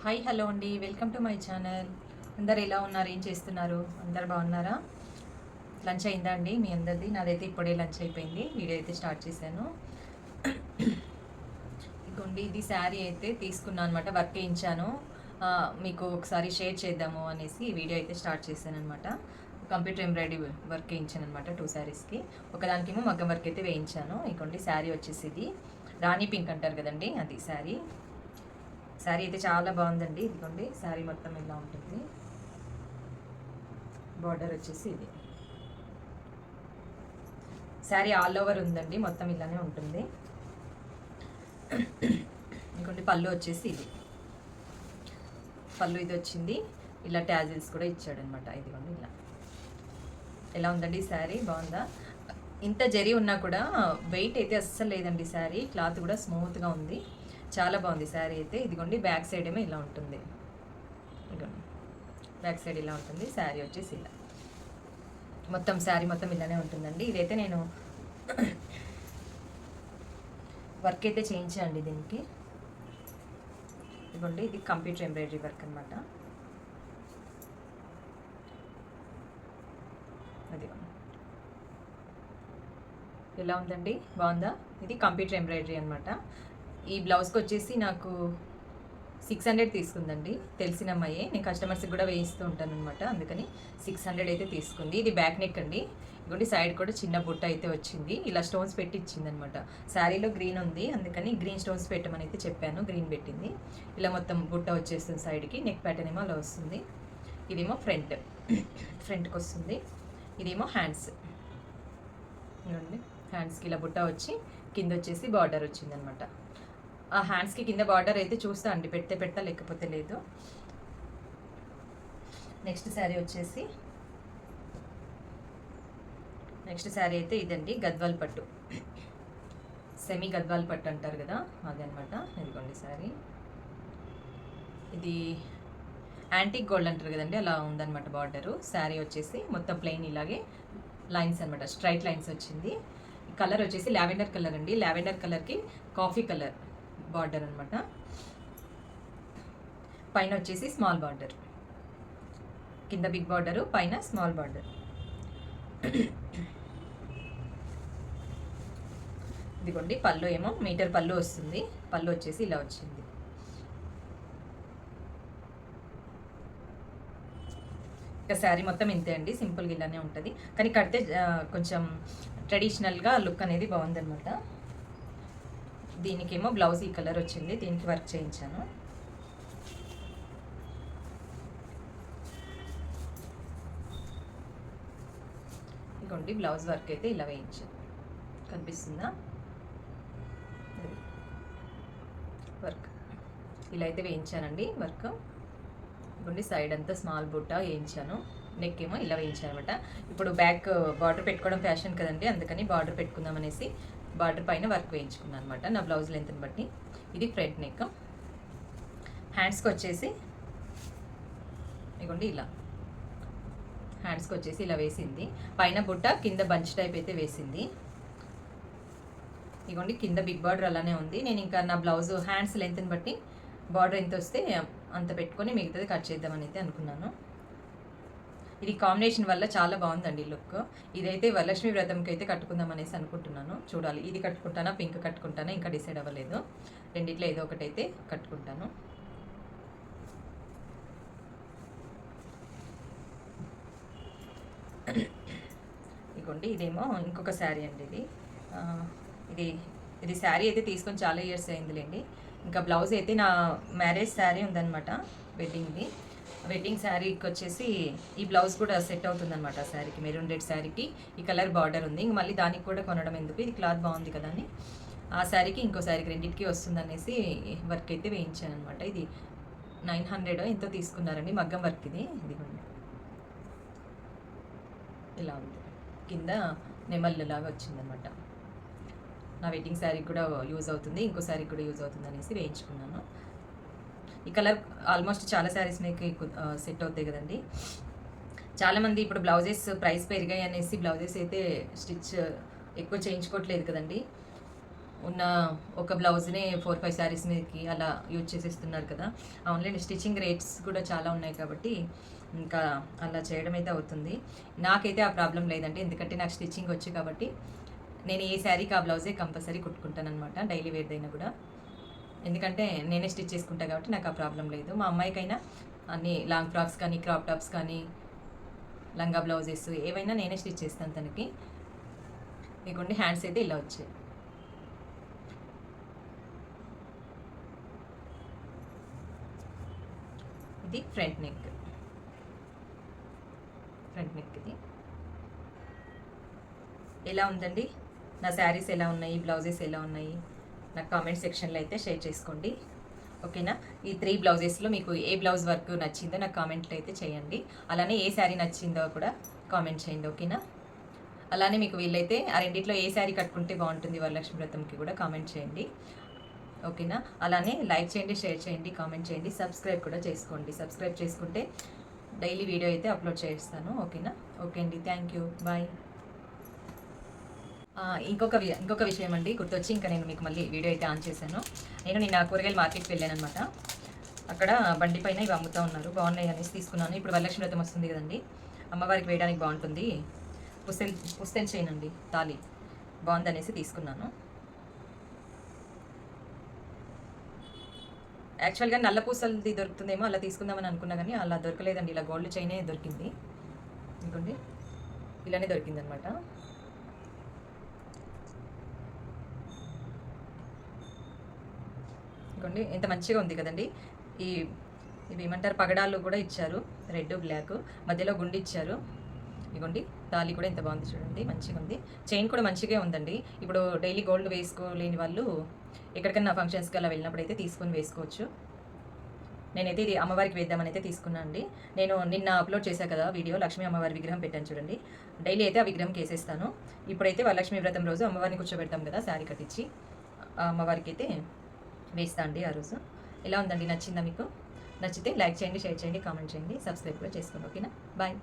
Hi hello అండి. Welcome to my channel. అందరు ఎలా ఉన్నారు? ఏం చేస్తున్నారు? అందరు బాగున్నారా? లంచ్ అయిందా అండి మీ అందరిది? నాదైతే ఇప్పుడే లంచ్ అయిపోయింది. వీడియో అయితే స్టార్ట్ చేశాను. ఇదిగోండి ఇది శారీ అయితే తీసుకున్నాను అనమాట వర్క్ వేయించాను మీకు ఒకసారి షేర్ చేద్దాము అనేసి వీడియో అయితే స్టార్ట్ చేశాను అనమాట కంప్యూటర్ ఎంబ్రాయిడరీ వర్క్ వేయించాను అనమాట టూ శారీస్కి ఒకదానికేమో మగ్గం వర్క్ అయితే వేయించాను. ఇదిగోండి శారీ వచ్చేసి ఇది రాణి పింక్ అంటారు కదండి అది శారీ. శారీ అయితే చాలా బాగుందండి. ఇదిగోండి శారీ మొత్తం ఇలా ఉంటుంది. బార్డర్ వచ్చేసి ఇది. శారీ ఆల్ ఓవర్ ఉందండి మొత్తం ఇలానే ఉంటుంది. ఇంకోటి పళ్ళు వచ్చేసి ఇది. పళ్ళు ఇది వచ్చింది. ఇలా ట్యాజిల్స్ కూడా ఇచ్చాడనమాట. ఇదిగోండి ఇలా. ఎలా ఉందండి శారీ బాగుందా? ఇంత జరి ఉన్నా కూడా వెయిట్ అయితే అస్సలు లేదండి శారీ క్లాత్ కూడా స్మూత్గా ఉంది. చాలా బాగుంది శారీ అయితే. ఇదిగోండి బ్యాక్ సైడ్ ఏమో ఇలా ఉంటుంది. ఇదిగోండి బ్యాక్ సైడ్ ఇలా ఉంటుంది. శారీ వచ్చేసి ఇలా. మొత్తం శారీ మొత్తం ఇలానే ఉంటుందండి. ఇదైతే నేను వర్క్ అయితే చేయించండి దీనికి. ఇదిగోండి ఇది కంప్యూటర్ ఎంబ్రాయిడరీ వర్క్ అనమాట అది ఎలా ఉందండి? బాగుందా? ఇది కంప్యూటర్ ఎంబ్రాయిడరీ అనమాట ఈ బ్లౌజ్కి వచ్చేసి నాకు సిక్స్ హండ్రెడ్ తీసుకుందండి. తెలిసిన అమ్మాయే. నేను కస్టమర్స్కి కూడా వేయిస్తూ ఉంటాను అనమాట అందుకని సిక్స్ హండ్రెడ్ అయితే తీసుకుంది. ఇది బ్యాక్ నెక్ అండి. ఇంకోటి సైడ్ కూడా చిన్న బుట్ట అయితే వచ్చింది. ఇలా స్టోన్స్ పెట్టి ఇచ్చింది అనమాట శారీలో గ్రీన్ ఉంది. అందుకని గ్రీన్ స్టోన్స్ పెట్టమని అయితే చెప్పాను. గ్రీన్ పెట్టింది. ఇలా మొత్తం బుట్ట వచ్చేస్తుంది సైడ్కి. నెక్ ప్యాటర్న్ ఏమో అలా వస్తుంది. ఇదేమో ఫ్రంట్. ఫ్రంట్కి వస్తుంది. ఇదేమో హ్యాండ్స్. ఇదిగోండి హ్యాండ్స్కి ఇలా బుట్ట వచ్చి కింద వచ్చేసి బార్డర్ వచ్చిందనమాట ఆ హ్యాండ్స్కి కింద బార్డర్ అయితే చూస్తా అండి. పెడితే పెడతా లేకపోతే లేదు. నెక్స్ట్ శారీ వచ్చేసి నెక్స్ట్ శారీ అయితే ఇదండి గద్వాల్ పట్టు. సెమీ గద్వాల్ పట్టు అంటారు కదా అదనమాట ఇదిగోండి శారీ ఇది యాంటిక్ గోల్డ్ అంటారు కదండి అలా ఉందన్నమాట బార్డరు శారీ వచ్చేసి మొత్తం ప్లెయిన్ ఇలాగే లైన్స్ అనమాట స్ట్రైట్ లైన్స్ వచ్చింది. కలర్ వచ్చేసి లావెండర్ కలర్ అండి. లావెండర్ కలర్కి కాఫీ కలర్ బార్డర్ అనమాట పైన వచ్చేసి స్మాల్ బార్డర్ కింద బిగ్ బార్డరు పైన స్మాల్ బార్డర్ ఇదిగోండి పళ్ళు ఏమో మీటర్ పళ్ళు వస్తుంది. పళ్ళు వచ్చేసి ఇలా వచ్చింది. ఇక శారీ మొత్తం ఇంతే అండి సింపుల్గా ఇలానే ఉంటుంది. కానీ కడితే కొంచెం ట్రెడిషనల్గా లుక్ అనేది బాగుందనమాట దీనికేమో బ్లౌజ్ ఈ కలర్ వచ్చింది దీనికి వర్క్ చేయించాను. ఇదిగోండి బ్లౌజ్ వర్క్ అయితే ఇలా వేయించాను. కనిపిస్తుందా? వర్క్ ఇలా అయితే వేయించానండి వర్క్ ఇదిగోండి సైడ్ అంతా స్మాల్ బుట్ట వేయించాను. నెక్ ఏమో ఇలా వేయించాను అనమాట ఇప్పుడు బ్యాక్ బార్డర్ పెట్టుకోవడం ఫ్యాషన్ కదండి అందుకని బార్డర్ పెట్టుకుందాం అనేసి బార్డర్ పైన వర్క్ వేయించుకున్నాను అనమాట నా బ్లౌజ్ లెంత్ని బట్టి. ఇది ఫ్రంట్ నెక్ హ్యాండ్స్కి వచ్చేసి ఇగోండి ఇలా. హ్యాండ్స్కి వచ్చేసి ఇలా వేసింది. పైన బుట్ట కింద బంచ్ టైప్ అయితే వేసింది. ఇగోండి కింద బిగ్ బార్డర్ అలానే ఉంది. నేను ఇంకా నా బ్లౌజ్ హ్యాండ్స్ లెంత్ని బట్టి బార్డర్ ఎంత వస్తే అంత పెట్టుకొని మిగతాది కట్ చేద్దామని అయితే అనుకున్నాను. ఇది కాంబినేషన్ వల్ల చాలా బాగుందండి లుక్ ఇదైతే వరలక్ష్మి వ్రతంకి అయితే కట్టుకుందాం అనేసి అనుకుంటున్నాను. చూడాలి. ఇది కట్టుకుంటానా పింక్ కట్టుకుంటానా ఇంకా డిసైడ్ అవ్వలేదు. రెండిట్లో ఏదో ఒకటి అయితే కట్టుకుంటాను. ఇదిగోండి ఇదేమో ఇంకొక శారీ అండి ఇది. ఇది ఇది శారీ అయితే తీసుకొని చాలా ఇయర్స్ అయిందిలేండి. ఇంకా బ్లౌజ్ అయితే నా మ్యారేజ్ శారీ ఉందన్నమాట వెడ్డింగ్ది వెడ్డింగ్ శారీకి వచ్చేసి ఈ బ్లౌజ్ కూడా సెట్ అవుతుందన్నమాట ఆ శారీకి మెరూన్ రెడ్ శారీకి. ఈ కలర్ బార్డర్ ఉంది. ఇంక మళ్ళీ దానికి కూడా కొనడం ఎందుకు? ఇది క్లాత్ బాగుంది కదా అని. ఆ శారీకి ఇంకో శారీకి రెండింటికి వస్తుందనేసి వర్క్ అయితే వేయించాను అనమాట ఇది నైన్ హండ్రెడ్ ఎంతో తీసుకున్నారండి. మగ్గం వర్క్ ఇది. ఇదిగోండి. ఇలా ఉంది. కింద నెమళ్ళు లాగా వచ్చిందనమాట నా వెడ్డింగ్ శారీకి కూడా యూజ్ అవుతుంది. ఇంకో శారీకి కూడా యూజ్ అవుతుంది అనేసి వేయించుకున్నాను. ఈ కలర్ ఆల్మోస్ట్ చాలా శారీస్ మీకు సెట్ అవుతాయి కదండి. చాలామంది ఇప్పుడు బ్లౌజెస్ ప్రైస్ పెరిగాయి అనేసి బ్లౌజెస్ అయితే స్టిచ్ ఎక్కువ చేయించుకోవట్లేదు కదండి. ఉన్న ఒక బ్లౌజ్నే ఫోర్ ఫైవ్ శారీస్ మీదకి అలా యూజ్ చేసేస్తున్నారు కదా. ఆన్లైన్ స్టిచ్చింగ్ రేట్స్ కూడా చాలా ఉన్నాయి కాబట్టి ఇంకా అలా చేయడం అయితే అవుతుంది. నాకైతే ఆ ప్రాబ్లం లేదండి. ఎందుకంటే నాకు స్టిచ్చింగ్ వచ్చు కాబట్టి నేను ఏ శారీకి ఆ బ్లౌజే కంపల్సరీ కుట్టుకుంటాను అనమాట డైలీ వేర్దైనా కూడా. ఎందుకంటే నేనే స్టిచ్ చేసుకుంటా కాబట్టి నాకు ఆ ప్రాబ్లం లేదు. మా అమ్మాయికైనా అన్ని లాంగ్ ఫ్రాక్స్ కానీ క్రాప్ టాప్స్ కానీ లంగా బ్లౌజెస్ ఏవైనా నేనే స్టిచ్ చేస్తాను తనకి. ఇదిగోండి హ్యాండ్స్ అయితే ఇలా వచ్చాయి. ఇది ఫ్రంట్ నెక్. ఫ్రంట్ నెక్ ఇది. ఎలా ఉందండి? నా శారీస్ ఎలా ఉన్నాయి? బ్లౌజెస్ ఎలా ఉన్నాయి? నాకు కామెంట్ సెక్షన్లో అయితే షేర్ చేసుకోండి. ఓకేనా ఈ త్రీ బ్లౌజెస్లో మీకు ఏ బ్లౌజ్ వర్క్ నచ్చిందో నాకు కామెంట్లు అయితే చేయండి. అలానే ఏ శారీ నచ్చిందో కూడా కామెంట్ చేయండి ఓకేనా అలానే మీకు వీళ్ళైతే ఆ రెండిట్లో ఏ శారీ కట్టుకుంటే బాగుంటుంది వరలక్ష్మి వ్రతంకి కూడా కామెంట్ చేయండి. ఓకేనా అలానే లైక్ చేయండి షేర్ చేయండి కామెంట్ చేయండి సబ్స్క్రైబ్ కూడా చేసుకోండి. సబ్స్క్రైబ్ చేసుకుంటే డైలీ వీడియో అయితే అప్లోడ్ చేస్తాను ఓకేనా ఓకే అండి థ్యాంక్ యూ బాయ్ ఇంకొక వి- ఇంకొక విషయం అండి గుర్తొచ్చి ఇంకా నేను మీకు మళ్ళీ వీడియో అయితే ఆన్ చేశాను. నేను నిన్న కూరగాయలు మార్కెట్కి వెళ్ళాను అనమాట అక్కడ బండి పైన ఇవి అమ్ముతూ ఉన్నారు. బాగున్నాయి అనేసి తీసుకున్నాను. ఇప్పుడు వరలక్ష్మి వ్రతం వస్తుంది కదండి. అమ్మవారికి వేయడానికి బాగుంటుంది. పుస్తెన్ పుస్తెన్ చేయనండి తాలి. బాగుందనేసి తీసుకున్నాను. యాక్చువల్గా నల్ల పూసలది దొరుకుతుందేమో అలా తీసుకుందామని అనుకున్నా కానీ అలా దొరకలేదండి. ఇలా గోల్డ్ చైనే దొరికింది. ఇంకోండి. ఇలానే దొరికింది ఇదిగోండి ఎంత మంచిగా ఉంది కదండి. ఈ ఇవి ఏమంటారు? పగడాలు కూడా ఇచ్చారు. Red black. మధ్యలో గుండి ఇచ్చారు. ఇదిగోండి తాళి కూడా ఎంత బాగుంది చూడండి. మంచిగా ఉంది. చైన్ కూడా మంచిగా ఉందండి. ఇప్పుడు డైలీ గోల్డ్ వేసుకోలేని వాళ్ళు ఎక్కడికైనా ఫంక్షన్స్కి అలా వెళ్ళినప్పుడు అయితే తీసుకొని వేసుకోవచ్చు. నేనైతే ఇది అమ్మవారికి వేద్దామని అయితే తీసుకున్నాను అండి. నేను నిన్న అప్లోడ్ చేశాను కదా వీడియో. లక్ష్మీ అమ్మవారి విగ్రహం పెట్టాను చూడండి. డైలీ అయితే ఆ విగ్రహం కేసేస్తాను. ఇప్పుడైతే వరలక్ష్మి వ్రతం రోజు అమ్మవారిని కూర్చోబెడతాం కదా శారీ కట్టించి. అమ్మవారికి అయితే వేస్తా అండి ఆ రోజు. ఎలా ఉందండి? నచ్చిందా మీకు? నచ్చితే లైక్ చేయండి షేర్ చేయండి కామెంట్ చేయండి సబ్స్క్రైబ్ కూడా చేసుకోండి ఓకేనా? బాయ్.